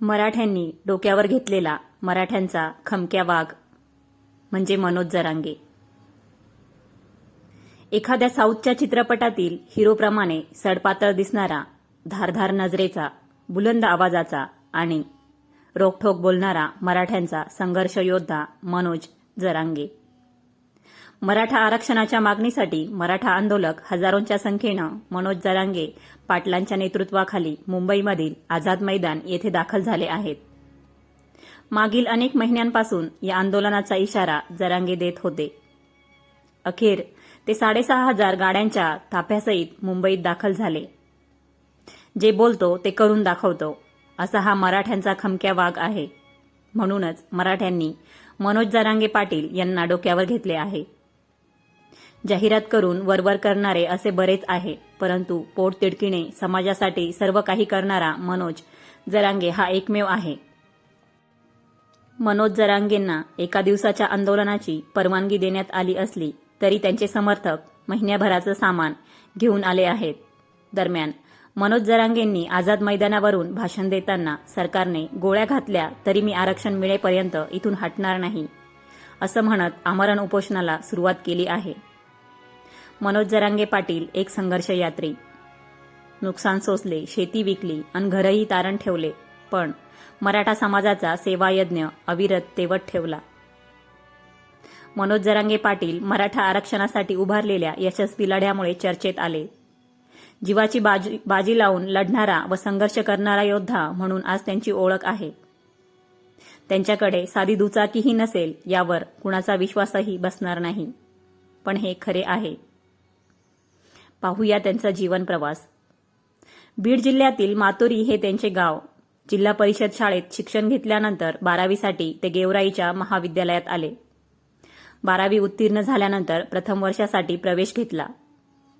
मराठ्यांनी डोक्यावर घेतलेला मराठ्यांचा खमक्या वाघ म्हणजे मनोज जरांगे. एखाद्या साऊथच्या चित्रपटातील हिरोप्रमाणे सडपातळ दिसणारा धारधार नजरेचा बुलंद आवाजाचा आणि रोखठोक बोलणारा मराठ्यांचा संघर्ष योद्धा मनोज जरांगे. मराठा आरक्षणाच्या मागणीसाठी मराठा आंदोलक हजारोंच्या संख्येनं मनोज जरांगे पाटलांच्या नेतृत्वाखाली मुंबईमधील आझाद मैदान येथे दाखल झाले आहेत. मागील अनेक महिन्यांपासून या आंदोलनाचा इशारा जरांगे देत होते. अखेर ते साडेसहा हजार गाड्यांच्या ताफ्यासहित मुंबईत दाखल झाले. जे बोलतो ते करून दाखवतो असा हा मराठ्यांचा खमक्या वाघ आहे. म्हणूनच मराठ्यांनी मनोज जरांगे पाटील यांना डोक्यावर घेतले आहे. जाहिरात करून वरवर करणारे असे बरेच आहे. परंतु पोटतिडकीने समाजासाठी सर्व काही करणारा मनोज जरांगे हा एकमेव आहे. मनोज जरांगेंना एका दिवसाच्या आंदोलनाची परवानगी देण्यात आली असली तरी त्यांचे समर्थक महिन्याभराचं सामान घेऊन आले आहेत. दरम्यान मनोज जरांगेंनी आझाद मैदानावरून भाषण देताना सरकारने गोळ्या घातल्या तरी मी आरक्षण मिळेपर्यंत इथून हटणार नाही असं म्हणत आमरण उपोषणाला सुरुवात केली आहे. मनोज जरांगे पाटील एक संघर्ष यात्री. नुकसान सोसले शेती विकली आणि घरही तारण ठेवले पण मराठा समाजाचा सेवायज्ञ अविरत तेवत ठेवला. मनोज जरांगे पाटील मराठा आरक्षणासाठी उभारलेल्या यशस्वी लढ्यामुळे चर्चेत आले. जीवाची बाजी बाजी लावून लढणारा व संघर्ष करणारा योद्धा म्हणून आज त्यांची ओळख आहे. त्यांच्याकडे साधी दुचाकीही नसेल यावर कुणाचा विश्वासही बसणार नाही. पण हे खरे आहे. पाहूया त्यांचा जीवन प्रवास. बीड जिल्ह्यातील मातोरी हे त्यांचे गाव. जिल्हा परिषद शाळेत शिक्षण घेतल्यानंतर बारावीसाठी ते गेवराईच्या महाविद्यालयात आले. बारावी उत्तीर्ण झाल्यानंतर प्रथम वर्षासाठी प्रवेश घेतला.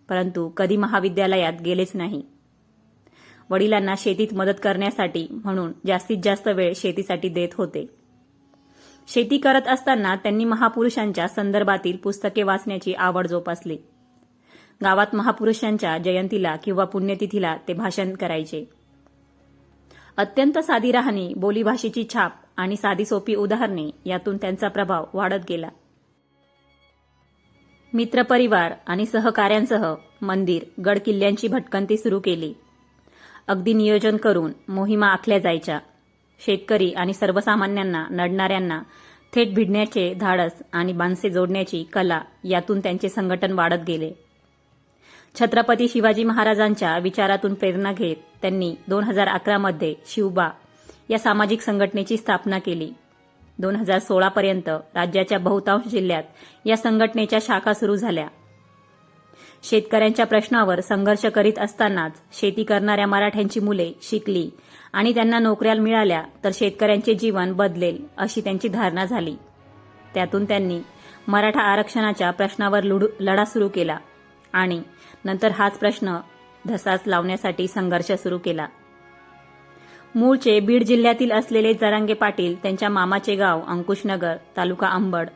परंतु कधी महाविद्यालयात गेलेच नाही. वडिलांना शेतीत मदत करण्यासाठी म्हणून जास्तीत जास्त वेळ शेतीसाठी देत होते. शेती करत असताना त्यांनी महापुरुषांच्या संदर्भातील पुस्तके वाचण्याची आवड जोपासली. गावात महापुरुषांच्या जयंतीला किंवा पुण्यतिथीला ते भाषण करायचे. अत्यंत साधी राहणी बोलीभाषेची छाप आणि साधी सोपी उदाहरणे यातून त्यांचा प्रभाव वाढत गेला. मित्रपरिवार आणि सहकाऱ्यांसह मंदिर गड किल्ल्यांची भटकंती सुरू केली. अगदी नियोजन करून मोहिमा आखल्या जायच्या. शेतकरी आणि सर्वसामान्यांना नडणाऱ्यांना थेट भिडण्याचे धाडस आणि बांधसे जोडण्याची कला यातून त्यांचे संघटन वाढत गेले. छत्रपती शिवाजी महाराजांच्या विचारातून प्रेरणा घेत त्यांनी दोन हजार अकरामध्ये शिवबा या सामाजिक संघटनेची स्थापना केली. दोन हजार सोळापर्यंत राज्याच्या बहुतांश जिल्ह्यात या संघटनेच्या शाखा सुरू झाल्या. शेतकऱ्यांच्या प्रश्नावर संघर्ष करीत असतानाच शेती करणाऱ्या मराठ्यांची मुले शिकली आणि त्यांना नोकऱ्या मिळाल्या तर शेतकऱ्यांचे जीवन बदलेल अशी त्यांची धारणा झाली. त्यातून त्यांनी मराठा आरक्षणाच्या प्रश्नावर लढा सुरू केला. आणि नंतर हाच प्रश्न धसास लावण्यासाठी संघर्ष सुरू केला. मूळचे बीड जिल्ह्यातील असलेले जरांगे पाटील त्यांच्या मामाचे गाव अंकुशनगर तालुका अंबड.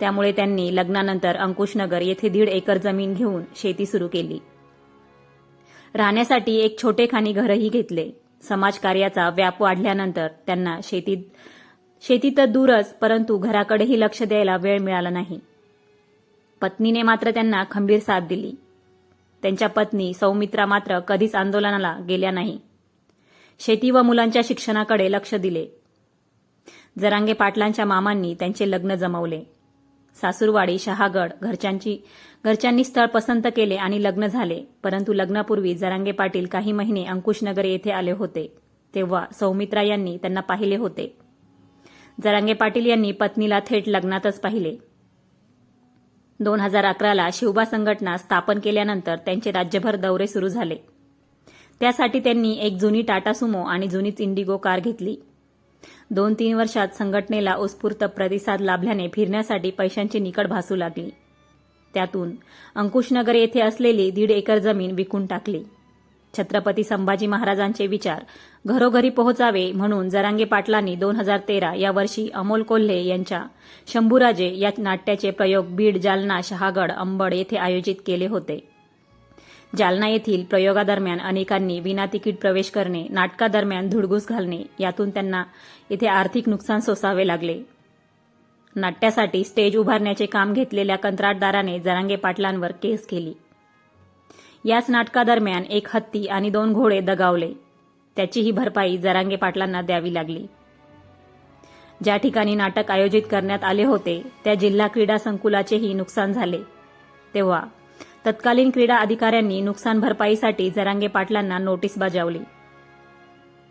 त्यामुळे त्यांनी लग्नानंतर अंकुशनगर येथे दीड एकर जमीन घेऊन शेती सुरू केली. राहण्यासाठी एक छोटेखानी घरही घेतले. समाजकार्याचा व्याप वाढल्यानंतर त्यांना शेतीत शेती तर दूरच परंतु घराकडेही लक्ष द्यायला वेळ मिळाला नाही. पत्नीने मात्र त्यांना खंबीर साथ दिली. त्यांच्या पत्नी सौमित्रा मात्र कधीच आंदोलनाला गेल्या नाही. शेती व मुलांच्या शिक्षणाकडे लक्ष दिले. जरांगे पाटलांच्या मामांनी त्यांचे लग्न जमवले. सासूरवाडी शहागड घरच्यांची घरच्यांनी स्थळ पसंत केले आणि लग्न झाले. परंतु लग्नापूर्वी जरांगे पाटील काही महिने अंकुशनगर येथे आले होते. तेव्हा सौमित्रा यांनी त्यांना पाहिले होते. जरांगे पाटील यांनी पत्नीला थेट लग्नातच पाहिले. दोन हजार अकराला शिवबा संघटना स्थापन केल्यानंतर त्यांचे राज्यभर दौरे सुरू झाले. त्यासाठी त्यांनी एक जुनी टाटा सुमो आणि जुनीच इंडिगो कार घेतली. दोन तीन वर्षात संघटनेला उत्स्फूर्त प्रतिसाद लाभल्याने फिरण्यासाठी पैशांची निकड भासू लागली. त्यातून अंकुशनगर येथे असलेली दीड एकर जमीन विकून टाकली. छत्रपती संभाजी महाराजांचे विचार. घरोघरी पोहोचावे म्हणून जरांगे पाटलांनी दोन हजार तेरा या वर्षी अमोल कोल्हे यांच्या शंभूराजे या नाट्याचे प्रयोग बीड जालना शहागड अंबड येथे आयोजित केले होते. जालना येथील प्रयोगादरम्यान अनेकांनी विना तिकीट प्रवेश करणे नाटकादरम्यान धुडगूस घालणे यातून त्यांना येथे आर्थिक नुकसान सोसावे लागले. नाट्यासाठी स्टेज उभारण्याचे काम घेतलेल्या कंत्राटदाराने जरांगे पाटलांवर केस केली. याच नाटकादरम्यान एक हत्ती आणि दोन घोडे दगावले. त्याचीही भरपाई जरांगे पाटलांना द्यावी लागली. ज्या ठिकाणी नाटक आयोजित करण्यात आले होते त्या जिल्हा क्रीडा संकुलाचेही नुकसान झाले. तेव्हा तत्कालीन क्रीडा अधिकाऱ्यांनी नुकसान भरपाईसाठी जरांगे पाटलांना नोटीस बजावली.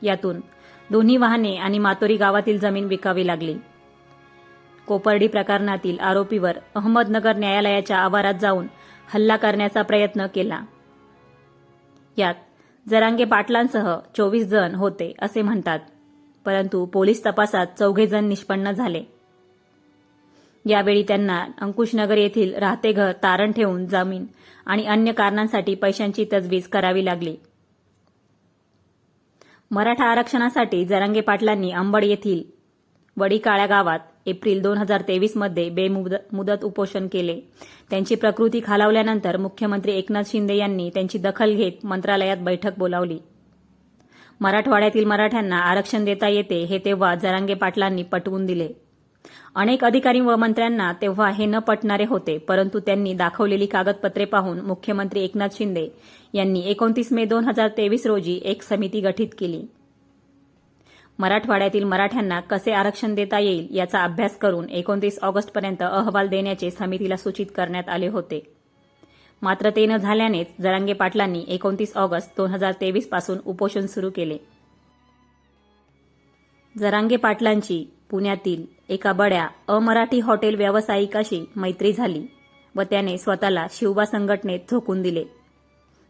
यातून दोन्ही वाहने आणि मातोरी गावातील जमीन विकावी लागली. कोपर्डी प्रकरणातील आरोपीवर अहमदनगर न्यायालयाच्या आवारात जाऊन हल्ला करण्याचा प्रयत्न केला. यात जरांगे पाटलांसह चोवीस जण होते असे म्हणतात. परंतु पोलीस तपासात चौघे जण निष्पन्न झाले. यावेळी त्यांना अंकुशनगर येथील राहते घर तारण ठेवून जमीन आणि अन्य कारणांसाठी पैशांची तजवीज करावी लागली. मराठा आरक्षणासाठी जरांगे पाटलांनी अंबड येथील वडीकाळ्या गावात एप्रिल दोन हजार तेवीसमध्ये बेमुदत उपोषण केले. त्यांची प्रकृती खालावल्यानंतर मुख्यमंत्री एकनाथ शिंदे यांनी त्यांची दखल घेत मंत्रालयात बैठक बोलावली. मराठवाड्यातील मराठ्यांना आरक्षण देता येते हे तेव्हा जरांगे पाटलांनी पटवून दिले. अनेक अधिकारी व मंत्र्यांना तेव्हा हे न पटणारे होते परंतु त्यांनी दाखवलेली कागदपत्रे पाहून मुख्यमंत्री एकनाथ शिंदे यांनी एकोणतीस मे दोन हजार तेवीस रोजी एक समिती गठीत केली. मराठवाड्यातील मराठ्यांना कसे आरक्षण देता येईल याचा अभ्यास करून एकोणतीस ऑगस्टपर्यंत अहवाल देण्याचे समितीला सूचित करण्यात आले होते. मात्र ते न झाल्यानेच जरांगे पाटलांनी एकोणतीस ऑगस्ट दोन हजार तेवीसपासून उपोषण सुरू केले. जरांगे पाटलांची पुण्यातील एका बड्या अमराठी हॉटेल व्यावसायिकाशी मैत्री झाली व त्याने स्वतःला शिवबा संघटनेत झोकून दिले.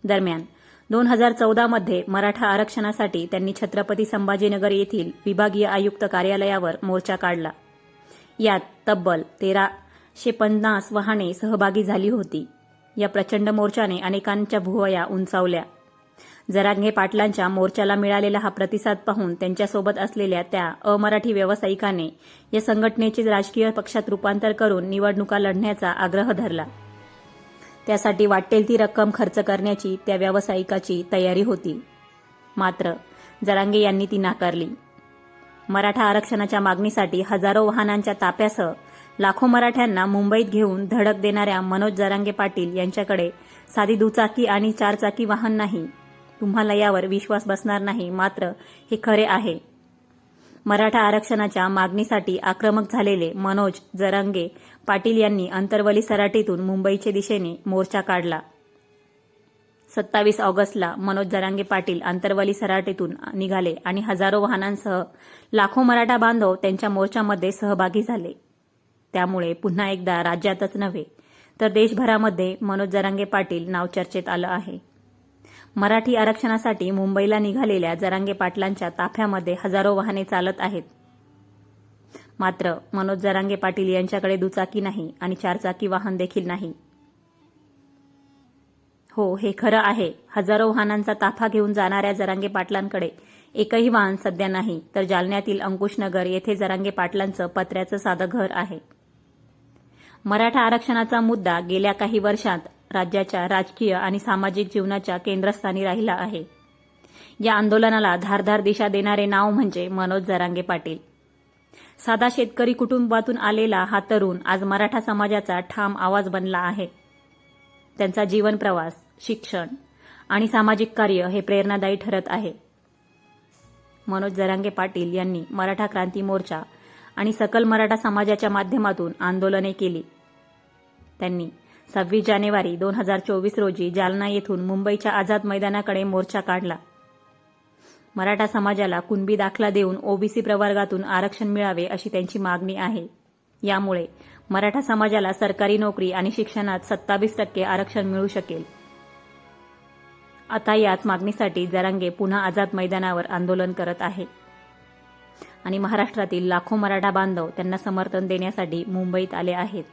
दरम्यान दोन हजार चौदामध्ये मराठा आरक्षणासाठी त्यांनी छत्रपती संभाजीनगर येथील विभागीय आयुक्त कार्यालयावर मोर्चा काढला. यात तब्बल तेराशे पन्नास वाहने सहभागी झाली होती. या प्रचंड मोर्चाने अनेकांच्या भुवया उंचावल्या. जरांगे पाटलांच्या मोर्चाला मिळालेला हा प्रतिसाद पाहून त्यांच्यासोबत असलेल्या त्या अमराठी व्यावसायिकाने या संघटनेचे राजकीय पक्षात रूपांतर करून निवडणुका लढण्याचा आग्रह धरला. त्यासाठी वाटेल ती रक्कम खर्च करण्याची त्या व्यावसायिकाची तयारी होती. मात्र जरांगे यांनी ती नाकारली. मराठा आरक्षणाच्या मागणीसाठी हजारो वाहनांच्या ताप्यासह लाखो मराठ्यांना मुंबईत घेऊन धडक देणाऱ्या मनोज जरांगे पाटील यांच्याकडे साधी दुचाकी आणि चारचाकी वाहन नाही. तुम्हाला यावर विश्वास बसणार नाही मात्र हे खरे आहे. मराठा आरक्षणाच्या मागणीसाठी आक्रमक झालेले मनोज जरांगे पाटील यांनी अंतरवली सराटीतून मुंबईच्या दिशेने मोर्चा काढला. सत्तावीस ऑगस्टला मनोज जरांगे पाटील अंतरवली सराटीतून निघाले आणि हजारो वाहनांसह लाखो मराठा बांधव त्यांच्या मोर्चामध्ये सहभागी झाले. त्यामुळे पुन्हा एकदा राज्यातच नव्हे तर देशभरामध्ये मनोज जरांगे पाटील नाव चर्चेत आलं आहे. मराठी आरक्षणासाठी मुंबईला निघालेल्या जरांगे पाटलांच्या ताफ्यामध्ये हजारो वाहने चालत आहेत. मात्र मनोज जरांगे पाटील यांच्याकडे दुचाकी नाही आणि चारचाकी वाहन देखील नाही. हो हे खरं आहे. हजारो वाहनांचा ताफा घेऊन जाणाऱ्या जरांगे पाटलांकडे एकही वाहन सध्या नाही तर जालन्यातील अंकुशनगर येथे जरांगे पाटलांचं पत्र्याचं साधं घर आहे. मराठा आरक्षणाचा मुद्दा गेल्या काही वर्षांत राज्याच्या राजकीय आणि सामाजिक जीवनाच्या केंद्रस्थानी राहिला आहे. या आंदोलनाला धारधार दिशा देणारे नाव म्हणजे मनोज जरांगे पाटील. साधा शेतकरी कुटुंबातून आलेला हा तरुण आज मराठा समाजाचा ठाम आवाज बनला आहे. त्यांचा जीवन प्रवास शिक्षण आणि सामाजिक कार्य हे प्रेरणादायी ठरत आहे. मनोज जरांगे पाटील यांनी मराठा क्रांती मोर्चा आणि सकल मराठा समाजाच्या माध्यमातून आंदोलने केली. त्यांनी सव्वीस जानेवारी दोन हजार चोवीस रोजी जालना येथून मुंबईच्या आझाद मैदानाकडे मोर्चा काढला. मराठा समाजाला कुणबी दाखला देऊन ओबीसी प्रवर्गातून आरक्षण मिळावे अशी त्यांची मागणी आहे. यामुळे मराठा समाजाला सरकारी नोकरी आणि शिक्षणात सत्तावीस टक्के आरक्षण मिळू शकेल. आता याच मागणीसाठी जरांगे पुन्हा आझाद मैदानावर आंदोलन करत आहे. आणि महाराष्ट्रातील लाखो मराठा बांधव त्यांना समर्थन देण्यासाठी मुंबईत आले आहेत.